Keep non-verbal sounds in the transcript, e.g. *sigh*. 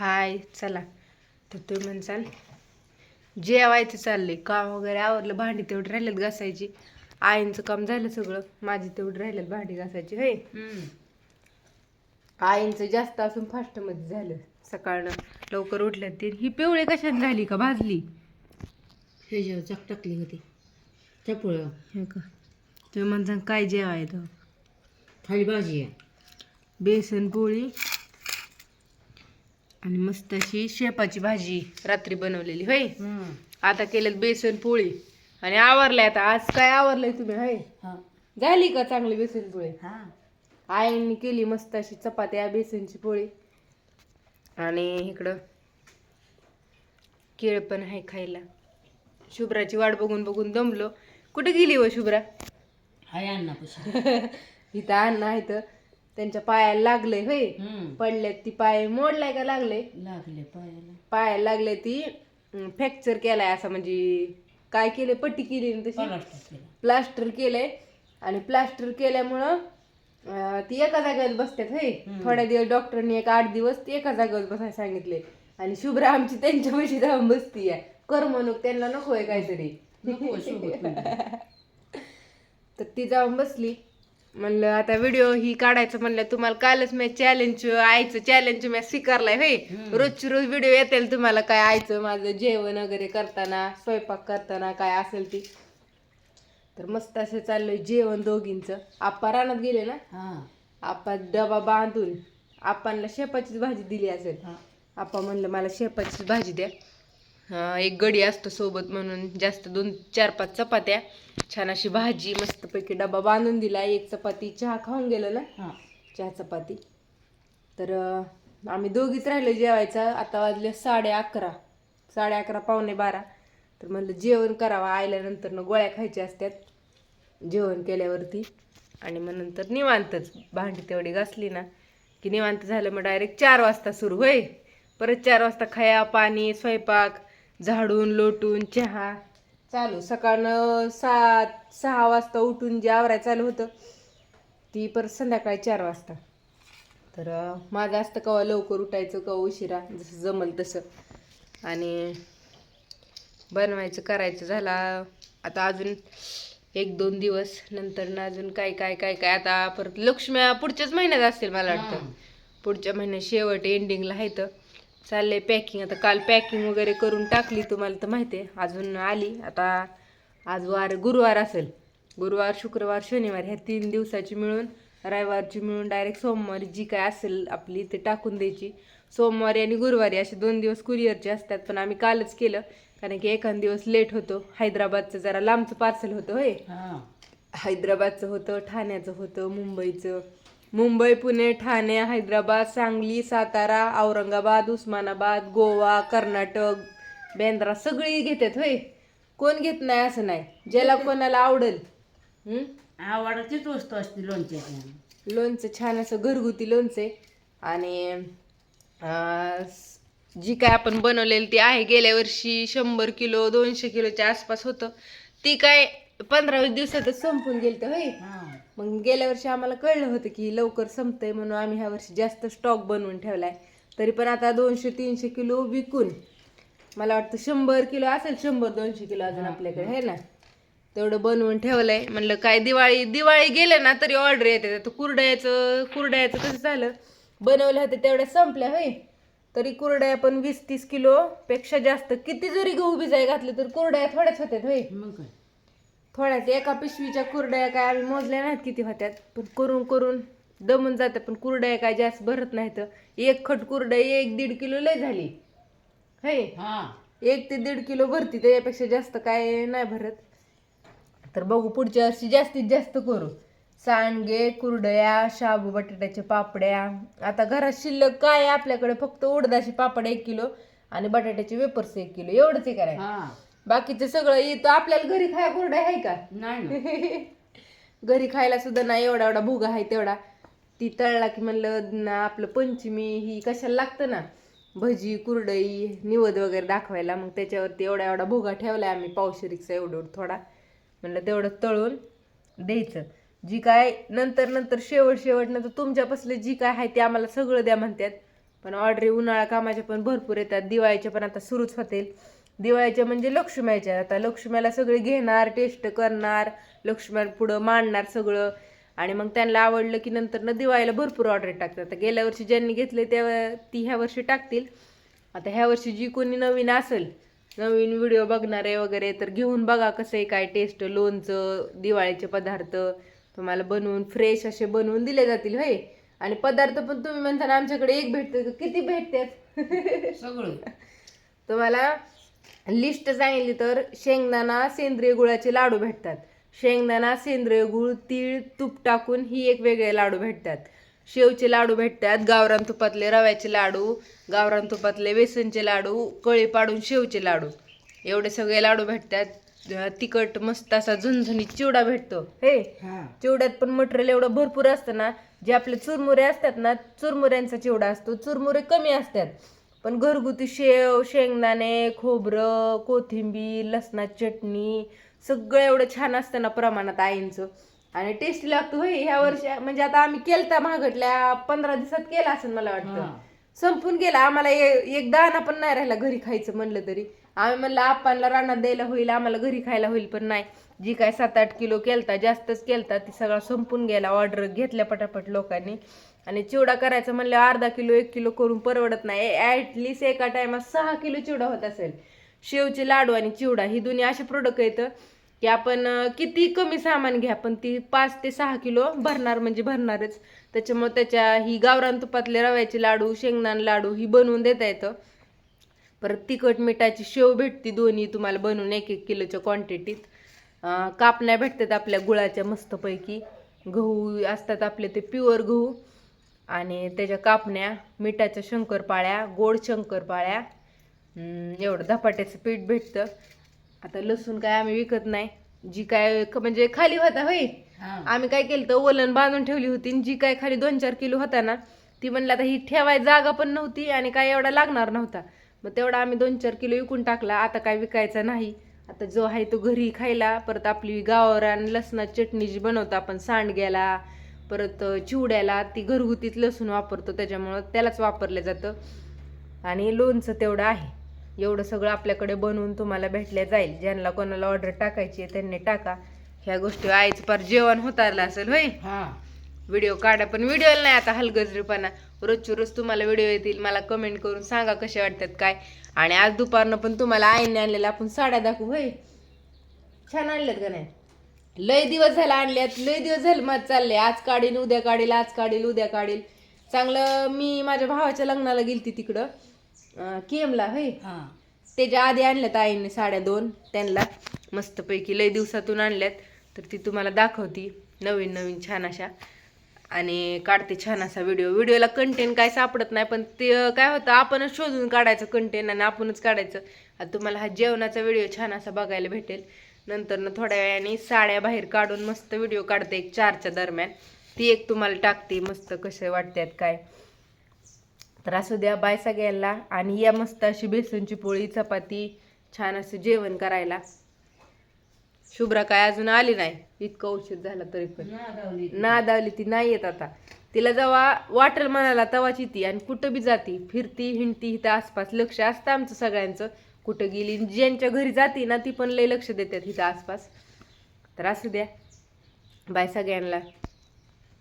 हाय चला. तर तुम्ही म्हणसाल जेवायचं चाललंय. काम वगैरे आवरलं भांडी तेवढी राहिलेत घासायची. आईंचं काम झालं सगळं. माझी तेवढी राहिलेत भांडी घासायची होय? आईंचं जास्त असून फास्टमध्ये झालं. सकाळनं लवकर उठल्यात ते. ही पिवळी कशाने झाली का? भाजली. ह्याच्यावर चाक टाकली होती चपोळं हे का? तुम्ही म्हणता काय जेवायचं? खाली भाजी आहे. बेसन पोळी. आणि मस्त अशी शेपाची भाजी रात्री बनवलेली होय? आता केलेत बेसन पोळी. आणि आवरलंय आता. आज काय आवरलंय तुम्ही होय? हा. झाली का चांगली बेसन पोळी? हा. आईंनी केली मस्त अशी चपात्या बेसनची पोळी. आणि इकडं केळ पण आहे खायला. शुभ्राची वाट बघून बघून दमलो. कुठे गेली व शुभ्रा? हाय अण्णा *laughs* इथं अण्णा आहे तर त्यांच्या पायाला लागलंय होय. पडल्यात ती पाय मोडलाय का लागले? लागले पायाला. पायाला लागले ती फ्रॅक्चर केलाय असं म्हणजे काय केलंय? पट्टी केली ना तशी? पलास्टर केला. प्लास्टर केलंय. आणि प्लास्टर केल्यामुळं अं, ती एका जागेवर बसतात हे थोड्या दिवस डॉक्टरनी एक आठ दिवस ती एका जागेवर बसायला सांगितले. आणि शुभ्रा आमची त्यांच्या पैसे जाऊन बसती आहे करमणूक त्यांना नको आहे काहीतरी. नको सोबत म्हणजे. *laughs* तर ती जाऊन बसली. म्हणलं आता व्हिडिओ ही काढायचं म्हणलं तुम्हाला कालच मी चॅलेंज आईचं चॅलेंज मी स्वीकारलाय होय? रोजची रोज व्हिडिओ येतील तुम्हाला काय आईचं माझं जेवण वगैरे करताना स्वयंपाक करताना काय असेल ती. तर मस्त असं चाललंय जेवण दोघींचं. आप्पा रानात गेले ना? आप्पा डबा बांधून आप्पांना शेपाचीच भाजी दिली असेल. आप्पा म्हणलं मला शेपाचीच भाजी द्या. एक गडी असतो सोबत म्हणून जास्त दोन चार पाच चपात्या छान अशी भाजी मस्तपैकी डबा बांधून दिला. एक चपाती चहा खाऊन गेलं ना. हा. चहा चपाती. तर आम्ही दोघीच राहिलो जेवायचं. आता वाजले साडे अकरा. साडे अकरा पावणे बारा. तर म्हणलं जेवण करावं. आयल्यानंतर गोळ्या खायच्या असतात जेवण केल्यावरती. आणि मग नंतर निवांतच. भांडी तेवढी घासली ना की निवांत झालं. मग डायरेक्ट चार वाजता सुरू. होय. परत चार वाजता खाया पाणी स्वयंपाक झाडून लोटून चहा. चालू. सकाळनं सात सहा वाजता उठून जे आवरायला चालू होतं ती परत संध्याकाळी चार वाजता. तर माझं असतं कवा लवकर उठायचं कवा उशिरा जसं जमल तसं. आणि बनवायचं करायचं झाला. आता अजून एक दोन दिवस. नंतर ना अजून काय काय काय काय. आता परत लक्ष्म्या पुढच्याच महिन्यात असतील मला वाटतं. पुढच्या महिन्यात शेवट एंडिंगला आहे तर. चाललंय पॅकिंग आता काल पॅकिंग वगैरे करून टाकली तुम्हाला तर माहिती आहे. अजून आली. आता आज वार गुरुवार असेल. गुरुवार शुक्रवार शनिवार ह्या तीन दिवसाची मिळून रविवारची मिळून डायरेक्ट सोमवारी जी काय असेल आपली ते टाकून द्यायची. सोमवारी आणि गुरुवारी असे दोन दिवस कुरिअरचे असतात पण आम्ही कालच केलं. कारण की एखाद दिवस लेट होतो. हैदराबादचं जरा लांबचं पार्सल होतं होय. हैदराबादचं होतं ठाण्याचं होतं मुंबईचं. मुंबई पुणे ठाणे हैदराबाद सांगली सातारा औरंगाबाद उस्मानाबाद गोवा कर्नाटक बेंद्रा सगळी घेतात होय. कोण घेत नाही असं नाही. ज्याला कोणाला आवडेल. हं? आवडाचीच वस्तू असते लोणच्याची लोणचं छान असं घरगुती लोणचं. आहे आणि अं, स- जी काय आपण बनवलेली ती आहे. गेल्या वर्षी शंभर किलो दोनशे किलोच्या आसपास होतं. ती काय पंधरा वीस दिवसातच संपून गेलं होय. हा. मग गेल्या वर्षी आम्हाला कळलं होतं की लवकर संपतंय म्हणून आम्ही ह्या वर्षी जास्त स्टॉक बनवून ठेवलाय. तरी पण आता दोनशे तीनशे किलो विकून मला वाटतं शंभर किलो असेल शंभर दोनशे किलो अजून आपल्याकडे आहे ना? तेवढं बनवून ठेवलंय. म्हणलं काय दिवाळी दिवाळी गेलं ना तरी ऑर्डर येते. आता कुरड्याचं कुरड्याचं कसं झालं? बनवलं होतं तेवढ्या संपल्या होय? तरी कुरड्या पण वीस तीस किलो पेक्षा जास्त. किती जरी गहू भिजाय घातले तर कुरड्या थोड्याच होत्यात होय? थोड्याच एका पिशवीच्या कुरड्या काय आम्ही मोजल्या नाहीत किती होत्यात. पण करून करून दमून जातात पण कुरड्या काय जास्त भरत नाहीत. एक खट कुरड्या एक दीड किलो लय झाली. हे? हा. एक ते दीड किलो भरती त्याच्यापेक्षा जास्त काय नाही भरत. तर बघू पुढच्या वर्षी जास्तीत जास्त करू. सांडगे कुरडया शाबू बटाट्याच्या पापड्या. आता घरात शिल्लक काय आपल्याकडे? फक्त उडदाचे पापड एक किलो आणि बटाट्याचे वेपर्स एक किलो. एवढंच आहे करायचं हा. बाकीचं सगळं येतं. आपल्याला घरी खाया कुरड्या आहे का? नाही ना. *laughs* घरी खायला सुद्धा नाही एवढा एवढा भुगा आहे तेवढा. ती तळला की म्हणलं ना आपलं पंचमी ही कशाला लागतं ना? भजी कुरडई निवद वगैरे दाखवायला. मग त्याच्यावरती एवढा एवढा भुगा ठेवलाय आम्ही पावशेरीचा एवढं एवढं थोडा. म्हणलं तेवढं तळून द्यायचं. जी काय नंतर नंतर शेवट शेवट नंतर तुमच्यापासलं जी काय आहे ते आम्हाला सगळं द्या म्हणतात पण ऑर्डरी उन्हाळा कामाच्या पण भरपूर येतात. दिवाळीच्या पण आता सुरूच होतील. दिवाळीच्या म्हणजे लक्ष्म्याच्या. आता लक्ष्म्याला सगळे घेणार टेस्ट करणार लक्ष्म्या पुढं मांडणार सगळं. आणि मग त्यांना आवडलं की नंतर न दिवाळीला भरपूर ऑर्डर टाकतात. आता गेल्या वर्षी ज्यांनी घेतले तेव्हा ती ह्या वर्षी टाकतील. आता ह्या वर्षी जी कोणी नवीन असेल नवीन व्हिडिओ बघणारे वगैरे तर घेऊन बघा कसं आहे काय टेस्ट लोणचं दिवाळीचे पदार्थ. तुम्हाला बनवून फ्रेश असे बनवून दिले जातील होय. आणि पदार्थ पण तुम्ही म्हणता ना आमच्याकडे एक भेटते? किती भेटतात? सगळं. *laughs* तुम्हाला लिस्ट सांगितली तर शेंगदाणा सेंद्रिय गुळाचे लाडू भेटतात. शेंगदाणा सेंद्रिय गुळ तीळ तूप टाकून ही एक वेगळे लाडू भेटतात. शेवचे लाडू भेटतात गावरान तुपातले रव्याचे लाडू गावरान तुपातले बेसनचे लाडू कळी पाडून शेवचे लाडू. एवढे सगळे लाडू भेटतात. तिखट मस्त असा झणझणीत चिवडा भेटतो. हा. चिवड्यात पण मटेरियल एवढं भरपूर असतं ना जे आपले चुरमुरे असतात ना चुरमुऱ्यांचा चिवडा असतो. चुरमुरे कमी असतात. पण घरगुती शेव शेंगदाणे खोबरं कोथिंबीर लसणाची चटणी सगळं एवढं छान असतं ना प्रमाणात आईंचं. आणि टेस्टी लागतो होय ह्या वर्षी म्हणजे आता आम्ही केलता महागडल्या पंधरा दिवसात केला असं मला वाटतं. संपून गेला आम्हाला ए- एक दाणा पण नाही राहिला घरी खायचं म्हणलं तरी. आम्ही म्हणलं आप्पांना रानात द्यायला होईल आम्हाला घरी खायला होईल पण नाही. जी काय सात आठ किलो केलता जास्तच केलता ती सगळा संपून गेला ऑर्डर घेतल्या पटापट लोकांनी. आणि चिवडा करायचं म्हणलं अर्धा किलो एक किलो करून परवडत नाही. ॲटलिस्ट एका टायमात सहा किलो चिवडा होत असेल. शेवचे लाडू आणि चिवडा ही दोन्ही असे प्रोडक्ट आहेत की आपण किती कमी सामान घ्या पण ती पाच ते सहा किलो भरणार म्हणजे भरणारच. त्याच्यामुळे त्याच्या ही गावरान तुपातले रव्याचे लाडू शेंगदाण लाडू ही बनवून देता येतं. परत तिखट मिठाची शेव भेटते दोन्ही तुम्हाला बनवून एक एक किलोच्या क्वांटिटीत कापण्या भेटतात आपल्या गुळाच्या मस्तपैकी. गहू असतात आपले ते प्युअर गहू. आणि त्याच्या कापण्या मिठाच्या शंकरपाळ्या गोड शंकरपाळ्या एवढं धपाट्याचं पीठ भेटतं. आता लसूण काय आम्ही विकत नाही. जी काय म्हणजे खाली होता होय. आम्ही काय केलं तर वलन बांधून ठेवली होती आणि जी काय खाली दोन चार किलो होता ना ती म्हणलं आता ही ठेवाय जागा पण नव्हती आणि काय एवढा लागणार नव्हता. मग तेवढा आम्ही दोन चार किलो विकून टाकला. आता काय विकायचा नाही. आता जो आहे तो घरी खायला परत आपली गावरान लसणाची चटणी जी बनवतो आपण सांडग्याला परत चिवड्याला ती घरगुतीच लसूण वापरतो त्याच्यामुळं त्यालाच वापरलं जातं. आणि लोणचं तेवढं आहे. एवढं सगळं आपल्याकडे बनवून तुम्हाला भेटल्या जाईल. ज्यांना कोणाला ऑर्डर टाकायची आहे त्यांनी टाका. ह्या गोष्टी आईचं पार जेवण होतारलं असेल होय? हा. व्हिडिओ काढा पण व्हिडिओला नाही आता हलगजरीपणा रोजची रोज तुम्हाला व्हिडिओ येतील मला कमेंट करून सांगा कसे वाटतात काय. आणि आज दुपारनं पण तुम्हाला आईने आणलेल्या आपण साड्या दाखवू होय? छान आणल्यात का नाही? लय दिवस झाला आणल्यात लय दिवस झाले मग चालले आज काढील उद्या काढील आज काढील उद्या काढील. चांगलं मी माझ्या भावाच्या लग्नाला गेलती तिकडं केमला होय? हा. त्याच्या आधी आणल्यात आईने साड्या दोन त्यांना मस्तपैकी लय दिवसातून आणल्यात. तर ती तुम्हाला दाखवती नवीन नवीन छान अशा. आणि काढते छान असा व्हिडिओ व्हिडिओला कंटेंट काय सापडत नाही पण ते काय होतं आपणच शोधून काढायचं कंटेंट आणि आपणच काढायचं. आता तुम्हाला हा जेवणाचा व्हिडिओ छान असा बघायला भेटेल. नंतर ना थोड्या वेळाने साड्या बाहेर काढून मस्त व्हिडिओ काढते एक चारच्या दरम्यान. ती एक तुम्हाला टाकते मस्त कसे वाटतात काय. तर असू द्या बाय सगळ्यांना. आणि या मस्त अशी बेसनची पोळी चपाती छान असं जेवण करायला. शुभ्रा काय अजून आली नाही? इतकं उशीर झाला तरी पण. नागावली नादावली ती नाही येत आता. तिला जेव्हा वाटेल म्हणाला तवाच येते आणि कुठं बी जाती फिरती हिंडती इथं आसपास लक्ष असतं आमचं सगळ्यांचं. कुठं गेली ज्यांच्या घरी जाते ना ती पण लय लक्ष देतात इथं आसपास. तर असू द्या. बाय सगळ्यांना.